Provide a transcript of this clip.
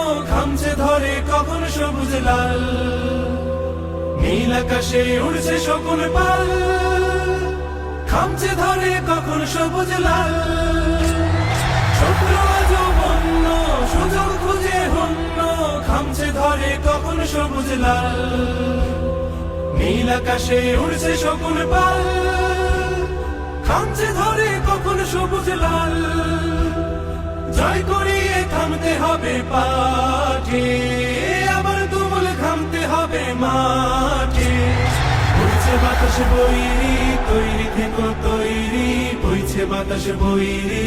হন্য খামছে ধরে কখন সবুজ লাল। নীল আকাশে উড়ছে খামছে ধরে কখন সবুজ লাল। নীল আকাশে উড়ছে শকুন পাল। খামছে ধরে কখন সবুজ লাল। জয় করিয়ে থামতে হবে পাঠে আবার তুমুল থামতে হবে মাঠে। বইছে বাতাস বইরি তৈরি থেকো তৈরি, বইছে বাতাস বইরি